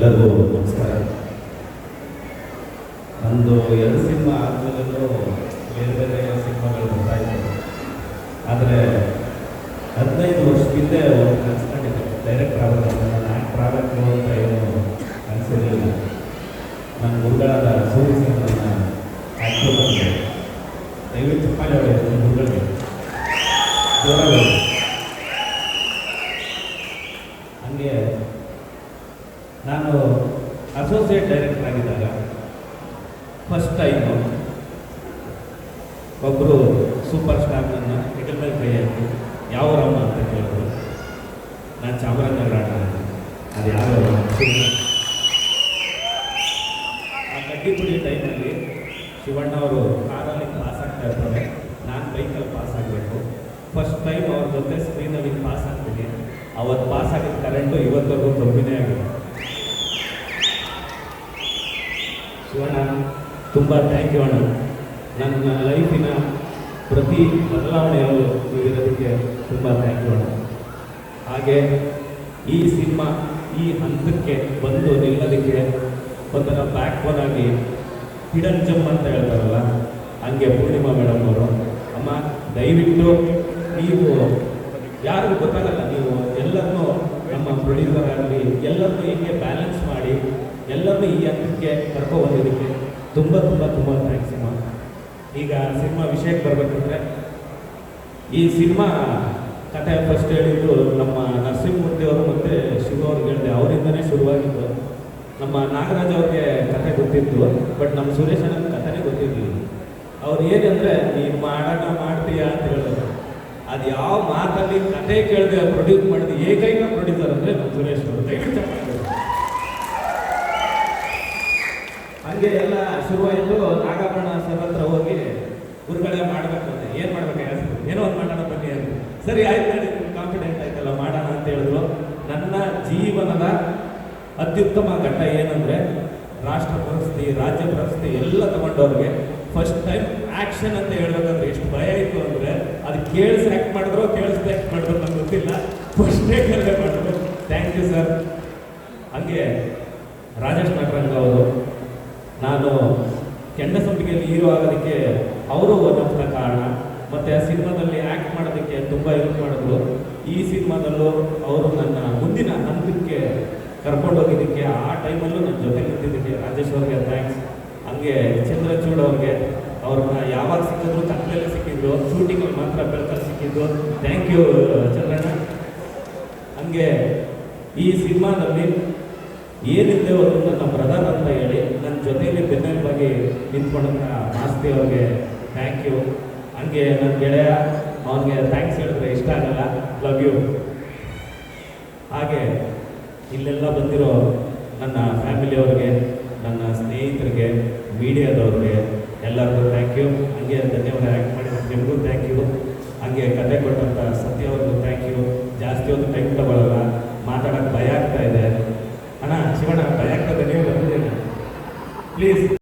ಎಲ್ಲರಿಗೂ ನಮಸ್ಕಾರ. ನಂದು ಎರಡು ಸಿನಿಮಾ ಆದಮೇಲೂ ಬೇರೆ ಬೇರೆ ಸಿನಿಮಾಗಳು ಬರ್ತಾ ಇದ್ದವು ಆದರೆ ಹದಿನೈದು ವರ್ಷದಿಂದ ಒಂದು ಕನ್ಸ್ಕೊಂಡಿದ್ದೆ ಡೈರೆಕ್ಟರ್ ಆಗೋದು ನಾನು ಆ್ಯಕ್ಟರ್ ಆಗಬೇಕು ಅಂತ ಏನು ಅನಿಸಿರಲಿಲ್ಲ ನನ್ನ ಗುರುಗಳಾದ ಸೂರ್ಯ ಸಿಂಗ್ರನ್ನ ಆ್ಯಕ್ಟರ್ ಬಂದೆ ದಯವಿಟ್ಟು ಹೊಡೆಯೋದು ನನ್ನ ಗುರುಗಳಿಗೆ ಜೋರಾಗಿ ಹೊಡಿ. ಹಂಗೆ ನಾನು ಅಸೋಸಿಯೇಟ್ ಡೈರೆಕ್ಟರ್ ಆಗಿದ್ದಾಗ ಫಸ್ಟ್ ಟೈಮು ಒಬ್ಬರು ಸೂಪರ್ ಸ್ಟಾರ್ ನನ್ನ ಹೆಗಲ ಮೇಲೆ ಕೈ ಹಾಕಿ ಯಾವ ರಾಮ ಅಂತ ಕೇಳಿದ್ರು. ನಾನು ಚಾಮರಾಜನಗರ ಅಂದೆ. ಯಾವ ಆ ಕಡ್ಡಿಪುಡಿ ಟೈಮಲ್ಲಿ ಶಿವಣ್ಣ ಅವರು ಕಾರಲ್ಲಿ ಪಾಸ್ ಆಗ್ತಾ ಇರ್ತಾರೆ ನಾನು ಬೈಕಲ್ಲಿ ಪಾಸ್ ಆಗಬೇಕು. ಫಸ್ಟ್ ಟೈಮ್ ಅವ್ರ ಜೊತೆ ಸ್ಕ್ರೀನಲ್ಲಿ ಪಾಸ್ ಆಗ್ತೀನಿ. ಅವತ್ತು ಪಾಸ್ ಆಗಿದ್ದ ಕರೆಂಟು ಇವತ್ತಿಗೂ ಕಮ್ಮಿನೇ ಆಗಿದೆ. ಶಿವಣ್ಣ ತುಂಬ ಥ್ಯಾಂಕ್ ಯು ಅಣ್ಣ. ನನ್ನ ಲೈಫಿನ ಪ್ರತಿ ಬದಲಾವಣೆಯಲ್ಲೂ ನೀವಿರೋದಕ್ಕೆ ತುಂಬ ಥ್ಯಾಂಕ್ ಯು ಅಣ್ಣ. ಹಾಗೆ ಈ ಸಿನಿಮಾ ಈ ಹಂತಕ್ಕೆ ಬಂದು ನಿಲ್ಲೋದಕ್ಕೆ ಒಂಥರ ಬ್ಯಾಕ್ ಬೋನ್ ಆಗಿ ಹಿಡನ್ ಜಮ್ ಅಂತ ಹೇಳ್ತಾರಲ್ಲ, ಹಂಗೆ ಪೂರ್ಣಿಮಾ ಮೇಡಮ್ ಅವರು. ಅಮ್ಮ, ದಯವಿಟ್ಟು ನೀವು ಯಾರಿಗೂ ಗೊತ್ತಾಗಲ್ಲ, ನೀವು ಎಲ್ಲರನ್ನೂ ನಮ್ಮ ಪ್ರೊಡ್ಯೂಸರ್ ಆಗಲಿ, ಎಲ್ಲರನ್ನೂ ಹೀಗೆ ಬ್ಯಾಲೆನ್ಸ್ ಮಾಡಿ ಎಲ್ಲರನ್ನೂ ಈ ಹಂತಕ್ಕೆ ಕರ್ಕೊಬಂದಿದ್ದಕ್ಕೆ ತುಂಬ ತುಂಬ ತುಂಬ ಥ್ಯಾಂಕ್ಸ್ ಸಿನಿಮಾ ಈಗ ಸಿನಿಮಾ ವಿಷಯಕ್ಕೆ ಬರಬೇಕಂದ್ರೆ ಈ ಸಿನಿಮಾ ಕಥೆ ಫಸ್ಟ್ ಹೇಳಿದ್ದು ನಮ್ಮ ನರಸಿಂಹಮೂರ್ತಿ ಅವರು ಮತ್ತು ಶಿವ ಅವ್ರಿಗೆ ಹೇಳಿದೆ. ಅವರಿಂದನೇ ಶುರುವಾಗಿದ್ದು ನಮ್ಮ ನಾಗರಾಜ್ ಅವ್ರಿಗೆ ಕಥೆ ಗೊತ್ತಿತ್ತು ಬಟ್ ನಮ್ಮ ಸುರೇಶ್ ಅಣ್ಣನ ಕಥೆನೇ ಗೊತ್ತಿರಲಿಲ್ಲ. ಅವ್ರು ಏನಂದರೆ ನೀನು ಮಾಡೋಣ ಮಾಡ್ತೀಯಾ? ಅಂತ ಹೇಳಿದ್ರು. ಅದು ಯಾವ ಮಾತಲ್ಲಿ ಕಥೆ ಕೇಳಿದೆ ಪ್ರೊಡ್ಯೂಸ್ ಮಾಡಿದ ಏಕೈಕ ಪ್ರೊಡ್ಯೂಸರ್ ಅಂದರೆ ನಮ್ಮ ಸುರೇಶ್ ಅವರು. ಹಂಗೆ ಎಲ್ಲ ಶುರುವಾಯಿತು, ನಾಗಾಭರಣ ಸರ್ ಹತ್ರ ಹೋಗಿ ಗುರುಗಳೇ ಮಾಡಬೇಕು ಅಂತ. ಏನು ಮಾಡ್ಬೇಕು ಹೆಸರು ಏನೋ ಒಂದು ಮಾಡೋಣ ಬನ್ನಿ ಸರಿ, ಆಯ್ತು ಹೇಳಿ ಕಾನ್ಫಿಡೆಂಟ್ ಆಯ್ತಲ್ಲ, ಮಾಡೋಣ ಅಂತ ಹೇಳಿದ್ರು. ನನ್ನ ಜೀವನದ ಅತ್ಯುತ್ತಮ ಘಟ್ಟ ಏನಂದ್ರೆ ರಾಷ್ಟ್ರ ಪ್ರಶಸ್ತಿ, ರಾಜ್ಯ ಪ್ರಶಸ್ತಿ ಎಲ್ಲ ತಗೊಂಡವ್ರಿಗೆ ಫಸ್ಟ್ ಟೈಮ್ ಆಕ್ಷನ್ ಅಂತ ಹೇಳ್ಬೇಕಂದ್ರೆ ಎಷ್ಟು ಭಯ ಇತ್ತು ಅಂದ್ರೆ ಅದು ಕೇಳಿಸಿ ಆ್ಯಕ್ಟ್ ಮಾಡಿದ್ರು ಕೇಳಿಸ್ದೆ ಆ್ಯಕ್ಟ್ ಮಾಡಿದ್ರು ನಂಗೆ ಗೊತ್ತಿಲ್ಲ. ಫಸ್ಟೇ ಕೇಳದೆ ಮಾಡಿದ್ರು ಥ್ಯಾಂಕ್ ಯು ಸರ್ ಹಂಗೆ ರಾಜೇಶ್ ನಟರಂಗ ಅವರು ಕೆಂಡ ಸಂಪಿಗೆಯಲ್ಲಿ ಹೀರೋ ಆಗೋದಕ್ಕೆ ಅವರು ನಮ್ಮ ಕಾರಣ ಮತ್ತು ಆ ಸಿನಿಮಾದಲ್ಲಿ ಆ್ಯಕ್ಟ್ ಮಾಡೋದಕ್ಕೆ ತುಂಬ ಹೆಲ್ಪ್ ಮಾಡಿದ್ರು. ಈ ಸಿನಿಮಾದಲ್ಲೂ ಅವರು ನನ್ನ ಮುಂದಿನ ಹಂತಕ್ಕೆ ಕರ್ಕೊಂಡೋಗಿದ್ದಕ್ಕೆ ಆ ಟೈಮಲ್ಲೂ ನನ್ನ ಜೊತೆ ನಿಂತಿದ್ದಕ್ಕೆ ರಾಜೇಶ್ ಅವ್ರಿಗೆ ಥ್ಯಾಂಕ್ಸ್ ಹಂಗೆ ಚಂದ್ರಚೂಡ್ ಅವ್ರಿಗೆ ಅವ್ರನ್ನ ಯಾವಾಗ ಸಿಕ್ಕಿದ್ರು ಕತ್ತಲಲ್ಲಿ ಸಿಕ್ಕಿದ್ರು ಶೂಟಿಂಗಲ್ಲಿ ಮಾತ್ರ ಬೆಳಕಲ್ಲಿ ಸಿಕ್ಕಿದ್ದು ಥ್ಯಾಂಕ್ ಯು ಚಂದ್ರಣ್ಣ. ಹಂಗೆ ಈ ಸಿನಿಮಾದಲ್ಲಿ ಏನಿದೆ ಅವರು ನನ್ನ ಬ್ರದರ್ ಅಂತ ಹೇಳಿ ನನ್ನ ಜೊತೆಯಲ್ಲಿ ಬೆನ್ನೆಲುಬಾಗಿ ನಿಂತ್ಕೊಂಡಂಥ ಮಾಸ್ತಿ ಅವ್ರಿಗೆ ಥ್ಯಾಂಕ್ ಯು ಹಂಗೆ ನನ್ನ ಗೆಳೆಯ ಅವನಿಗೆ ಥ್ಯಾಂಕ್ಸ್ ಹೇಳಿದ್ರೆ ಇಷ್ಟ ಆಗಲ್ಲ ಲವ್ ಯು ಹಾಗೆ ಇಲ್ಲೆಲ್ಲ ಬಂದಿರೋ ನನ್ನ ಫ್ಯಾಮಿಲಿಯವ್ರಿಗೆ ನನ್ನ ಸ್ನೇಹಿತರಿಗೆ, ಮೀಡಿಯಾದವ್ರಿಗೆ ಎಲ್ಲರಿಗೂ ಥ್ಯಾಂಕ್ ಯು ಹಂಗೆ ಧನ್ಯವಾದ ಆ್ಯಕ್ಟ್ ಮಾಡಿದ ನಿಮಗೂ ಥ್ಯಾಂಕ್ ಯು ಹಂಗೆ ಕತೆ ಕೊಟ್ಟಂಥ ಸತ್ಯ ಅವ್ರಿಗೂ ಥ್ಯಾಂಕ್ ಯು ಜಾಸ್ತಿ ಒಂದು ಟೈಮ್ ತಗೊಳ್ಳಲ್ಲ Please.